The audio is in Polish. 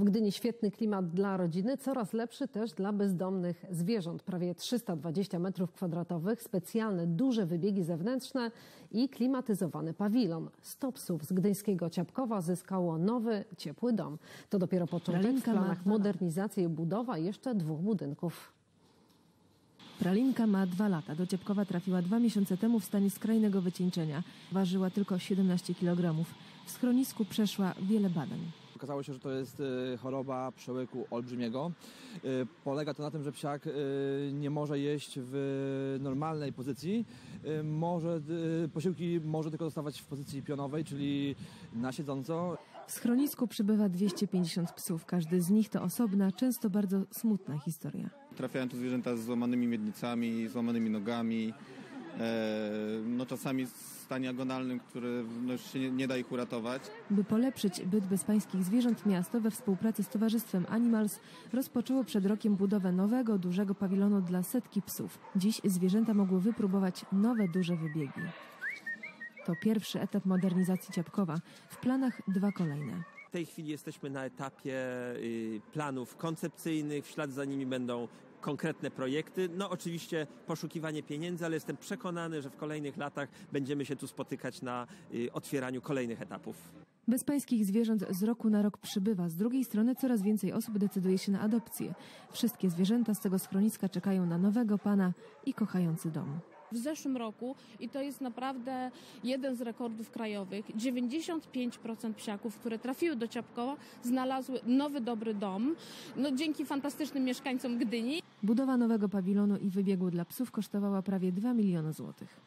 W Gdyni świetny klimat dla rodziny, coraz lepszy też dla bezdomnych zwierząt. Prawie 320 metrów kwadratowych, specjalne duże wybiegi zewnętrzne i klimatyzowany pawilon. 100 psów z gdyńskiego Ciapkowa zyskało nowy, ciepły dom. To dopiero początek w planach modernizacji i budowa jeszcze dwóch budynków. Pralinka ma dwa lata. Do Ciepkowa trafiła dwa miesiące temu w stanie skrajnego wycieńczenia. Ważyła tylko 17 kg. W schronisku przeszła wiele badań. Okazało się, że to jest e, choroba przełyku olbrzymiego. E, Polega to na tym, że psiak e, nie może jeść w normalnej pozycji. Może, posiłki może tylko dostawać w pozycji pionowej, czyli na siedząco. W schronisku przybywa 250 psów. Każdy z nich to osobna, często bardzo smutna historia. Trafiają tu zwierzęta z złamanymi miednicami, złamanymi nogami, no czasami w stanie agonalnym, który no, już się nie, nie da ich uratować. By polepszyć byt bezpańskich zwierząt, miasto we współpracy z Towarzystwem Animals rozpoczęło przed rokiem budowę nowego, dużego pawilonu dla setki psów. Dziś zwierzęta mogły wypróbować nowe, duże wybiegi. To pierwszy etap modernizacji Ciapkowa. W planach dwa kolejne. W tej chwili jesteśmy na etapie y, planów koncepcyjnych, w ślad za nimi będą konkretne projekty. No oczywiście poszukiwanie pieniędzy, ale jestem przekonany, że w kolejnych latach będziemy się tu spotykać na y, otwieraniu kolejnych etapów. Bezpańskich zwierząt z roku na rok przybywa. Z drugiej strony coraz więcej osób decyduje się na adopcję. Wszystkie zwierzęta z tego schroniska czekają na nowego pana i kochający dom. W zeszłym roku i to jest naprawdę jeden z rekordów krajowych. 95% psiaków, które trafiły do Ciapkowa, znalazły nowy, dobry dom. No, dzięki fantastycznym mieszkańcom Gdyni. Budowa nowego pawilonu i wybiegu dla psów kosztowała prawie 2 miliony złotych.